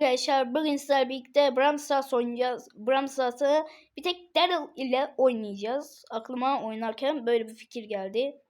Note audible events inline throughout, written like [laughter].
Arkadaşlar bugün sizlerle birlikte Brawl Stars oynayacağız. Brawl Stars'ı bir tek Daryl ile oynayacağız. Aklıma oynarken böyle bir fikir geldi.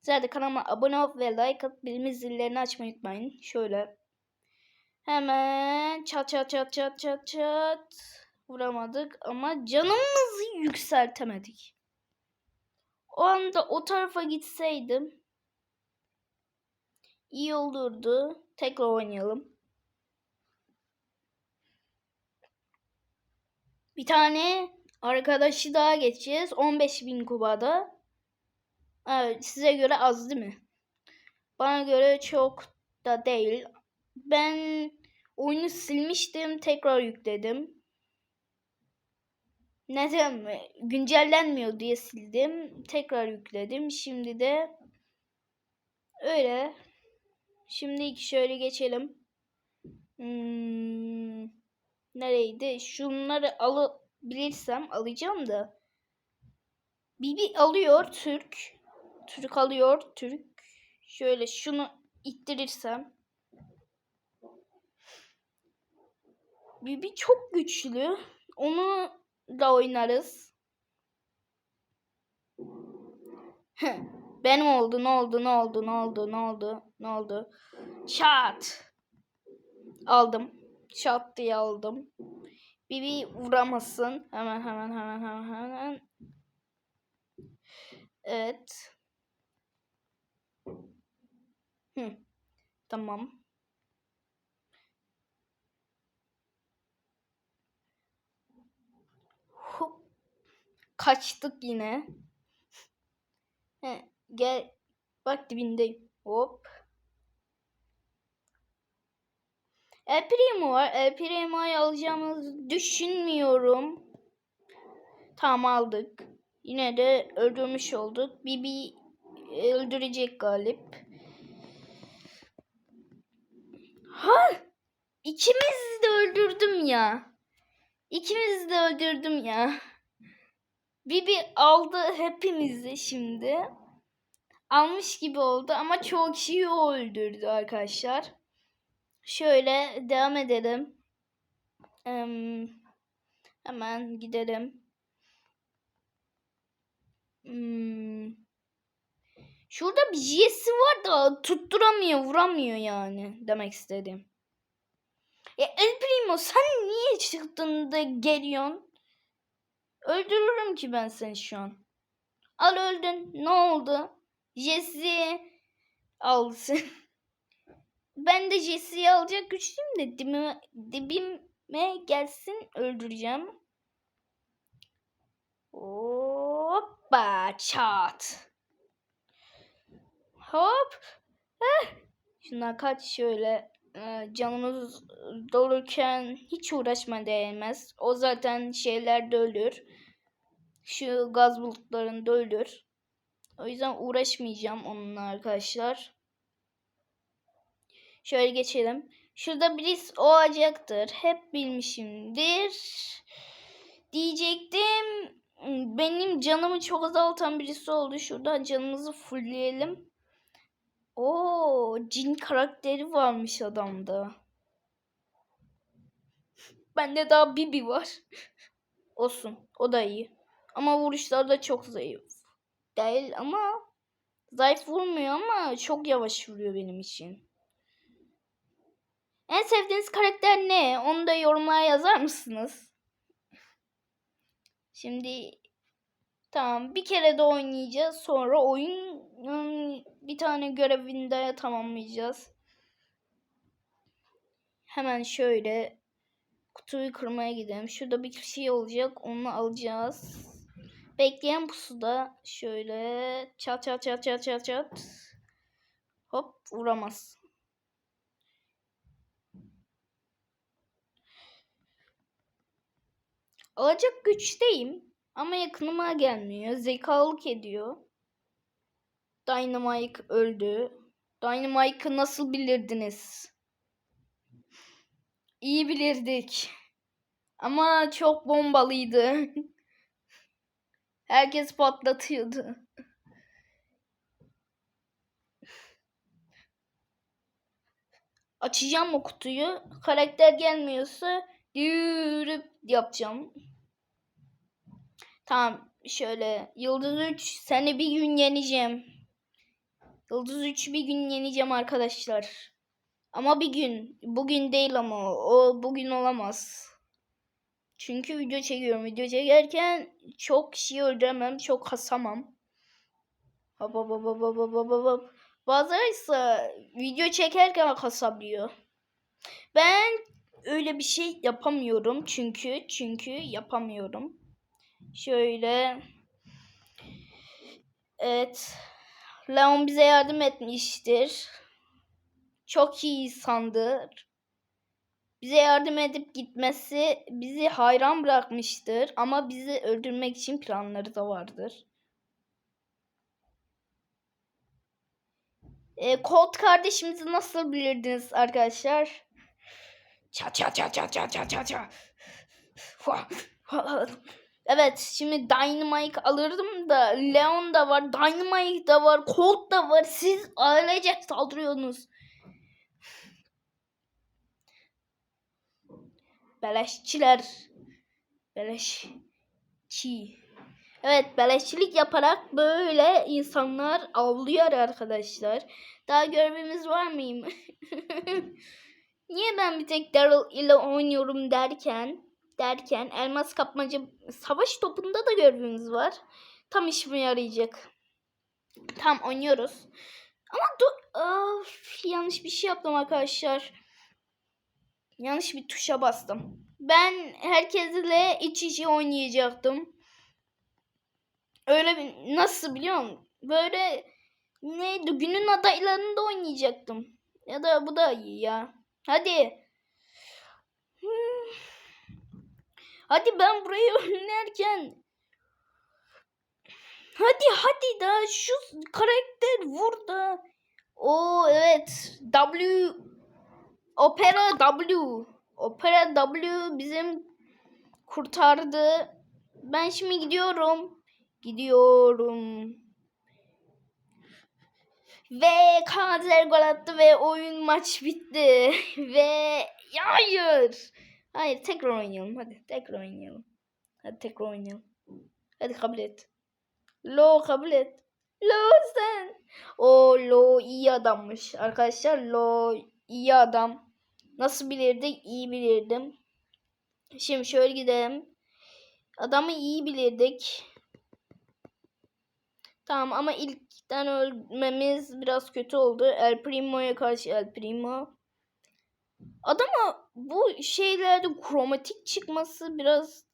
Sizler de kanalıma abone ol ve like atıp bildirim zillerini açmayı unutmayın. Şöyle. Hemen çat çat çat çat çat çat. Vuramadık ama canımızı yükseltemedik. O anda o tarafa gitseydim iyi olurdu. Tekrar oynayalım. Bir tane arkadaşı daha geçeceğiz. 15.000 kubada. Evet, size göre az değil mi? Bana göre çok da değil. Ben oyunu silmiştim. Tekrar yükledim. Neden? Güncellenmiyor diye sildim. Tekrar yükledim. Şimdi de öyle. Şimdi şöyle geçelim. Hmm, nereydi? Şunları alabilirsem alacağım da. Bibi alıyor Türk. Türk alıyor Türk. Şöyle şunu ittirirsem. Bibi çok güçlü. Onu da oynarız. Benim oldu, ne oldu, ne oldu, ne oldu, ne oldu, ne oldu? Çat. Aldım. Çat diye aldım. Bibi vuramazsın. Hemen hemen hemen hemen hemen. Evet. Hı. Tamam. Hop. Kaçtık yine. He, gel. Bak dibindeyim. Hop. El Primo var. El Primo'yu alacağımızı düşünmüyorum. Tamam aldık. Yine de öldürmüş olduk. Bibi öldürecek galip. Ha! İkimiz de öldürdüm ya. İkimiz de öldürdüm ya. Bibi aldı hepimizi şimdi. Almış gibi oldu ama çok kişiyi o öldürdü arkadaşlar. Şöyle devam edelim. Ee, hemen gidelim. Hmm. Şurada bir Jesse var da tutturamıyor, vuramıyor yani demek istedim. E El Primo sen niye çıktın da geliyorsun? Öldürürüm ki ben seni şu an. Al öldün. Ne oldu? Jesse alsın. Ben de Jesse'yi alacak güçlüyüm de dibime, dibime gelsin öldüreceğim. Hoppa çat. Hop. Heh. Şundan kaç şöyle e, canımız dolurken hiç uğraşma değmez. O zaten şeylerde ölür. Şu gaz bulutlarında ölür. O yüzden uğraşmayacağım onunla arkadaşlar. Şöyle geçelim. Şurada birisi olacaktır. Hep bilmişimdir. Diyecektim. Benim canımı çok azaltan birisi oldu. Şurada canımızı fullleyelim. Oo, cin karakteri varmış adamda. Bende daha Bibi var. [laughs] Olsun. O da iyi. Ama vuruşları da çok zayıf. Değil ama zayıf vurmuyor ama çok yavaş vuruyor benim için. En sevdiğiniz karakter ne? Onu da yorumlara yazar mısınız? Şimdi tamam bir kere de oynayacağız. Sonra oyun bir tane görevini de tamamlayacağız. Hemen şöyle kutuyu kırmaya gidelim. Şurada bir şey olacak. Onu alacağız. Bekleyen pusuda şöyle çat çat çat çat çat çat. Hop vuramaz. Alacak güçteyim ama yakınıma gelmiyor. Zekalık ediyor. Dynamite öldü. Dynamite'ı nasıl bilirdiniz? İyi bilirdik. Ama çok bombalıydı. [laughs] Herkes patlatıyordu. açacağım o kutuyu. Karakter gelmiyorsa yürüp yapacağım. Tamam şöyle Yıldız 3 seni bir gün yeneceğim. Yıldız 3 bir gün yeneceğim arkadaşlar. Ama bir gün. Bugün değil ama o bugün olamaz. Çünkü video çekiyorum. Video çekerken çok kişiyi öldüremem. Çok kasamam. Hop hop hop hop hop hop hop hop. Bazıları ise video çekerken kasabiliyor. Ben öyle bir şey yapamıyorum çünkü çünkü yapamıyorum. Şöyle Evet. Leon bize yardım etmiştir. Çok iyi insandır. Bize yardım edip gitmesi bizi hayran bırakmıştır ama bizi öldürmek için planları da vardır. E, Colt kardeşimizi nasıl bilirdiniz arkadaşlar? Ça ça ça ça ça ça ça ça. Evet şimdi Dynamite alırdım da Leon da var, Dynamite da var, Colt da var. Siz ailece saldırıyorsunuz. Beleşçiler. Beleşçi. Evet beleşçilik yaparak böyle insanlar avlıyor arkadaşlar. Daha görevimiz var mıyım? [laughs] Niye ben bir tek Daryl ile oynuyorum derken derken elmas kapmaca savaş topunda da görevimiz var. Tam işime yarayacak. Tam oynuyoruz. Ama dur of, yanlış bir şey yaptım arkadaşlar. Yanlış bir tuşa bastım. Ben herkesle iç içe oynayacaktım. Öyle bir, nasıl biliyor musun? Böyle neydi günün adaylarında oynayacaktım. Ya da bu da iyi ya. Hadi. Hadi ben burayı oynarken Hadi hadi da şu karakter vur da. O evet. W Opera W. Opera W bizim kurtardı. Ben şimdi gidiyorum. Gidiyorum. Ve Kader gol attı ve oyun maç bitti. [laughs] ve hayır. Hayır tekrar oynayalım. Hadi tekrar oynayalım. Hadi tekrar oynayalım. Hadi kabul et. Lo kabul et. Lo sen. O Lo iyi adammış. Arkadaşlar Lo iyi adam. Nasıl bilirdik? İyi bilirdim. Şimdi şöyle gidelim. Adamı iyi bilirdik. Tamam ama ilkten ölmemiz biraz kötü oldu. El Primo'ya karşı El Primo. Adama bu şeylerde kromatik çıkması biraz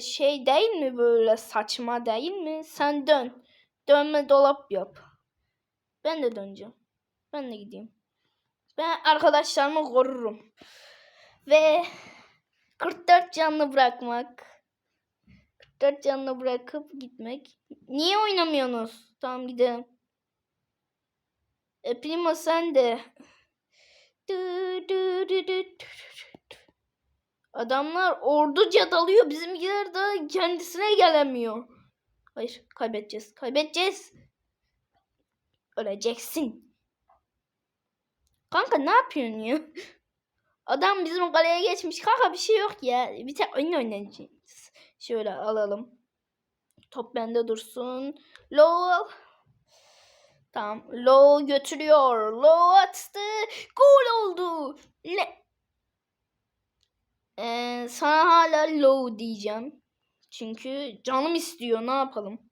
şey değil mi böyle saçma değil mi? Sen dön. Dönme dolap yap. Ben de döneceğim. Ben de gideyim. Ben arkadaşlarımı korurum. Ve 44 canlı bırakmak. 44 canlı bırakıp gitmek. Niye oynamıyorsunuz? Tamam gidelim. E, Primo sen de. Adamlar orduca dalıyor. Bizimkiler de kendisine gelemiyor. Hayır kaybedeceğiz. Kaybedeceğiz. Öleceksin. Kanka ne yapıyorsun ya? Adam bizim kaleye geçmiş. Kanka bir şey yok ya. Bir tek oyun oynayacağız. Şöyle alalım. Top bende dursun. Low. Tamam. Low götürüyor. Low attı. Gol oldu. Ne? Ee, sana hala low diyeceğim. Çünkü canım istiyor. Ne yapalım?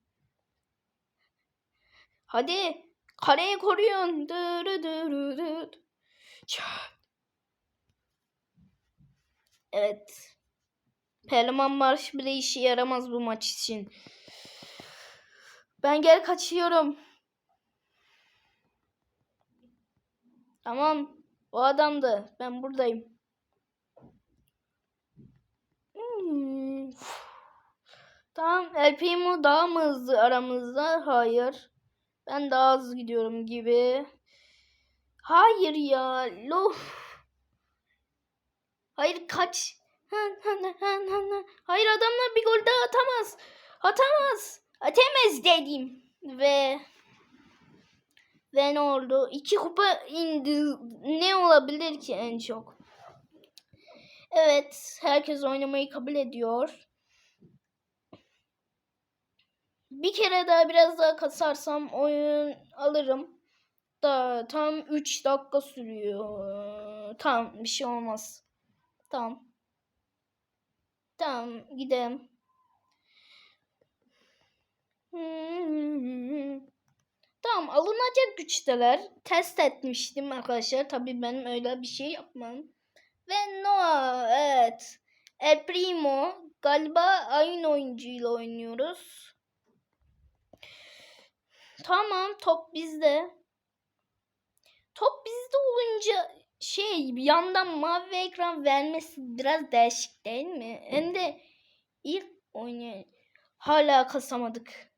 Hadi. Kareyi koruyun. Dırı dırı dırı. Evet. Pehlivan marş bile işe yaramaz bu maç için. Ben geri kaçıyorum. Tamam. O adamdı. Ben buradayım. Hmm. Tamam. El Primo daha mı hızlı aramızda? Hayır. Ben daha hızlı gidiyorum gibi. Hayır ya. Lof. Hayır kaç. Hayır adamlar bir gol daha atamaz. Atamaz. Atamaz dedim. Ve Ve ne oldu? İki kupa indi. Ne olabilir ki en çok? Evet. Herkes oynamayı kabul ediyor. Bir kere daha biraz daha kasarsam oyun alırım. Da tam 3 dakika sürüyor. Tamam bir şey olmaz. Tamam. Tamam gidelim. Tamam alınacak güçteler. Test etmiştim arkadaşlar. Tabii benim öyle bir şey yapmam. Ve Noah evet. El Primo galiba aynı oyuncuyla oynuyoruz. Tamam top bizde. Top bizde olunca şey bir yandan mavi ekran vermesi biraz değişik değil mi? Hem de ilk oynayan hala kasamadık.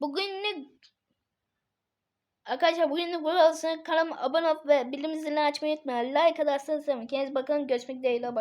Bugün ne Arkadaşlar bugün bu arada kanalıma abone olup ve bildirim zilini açmayı unutmayın. Like atarsanız sevinirim. Kendinize bakın. Görüşmek dileğiyle.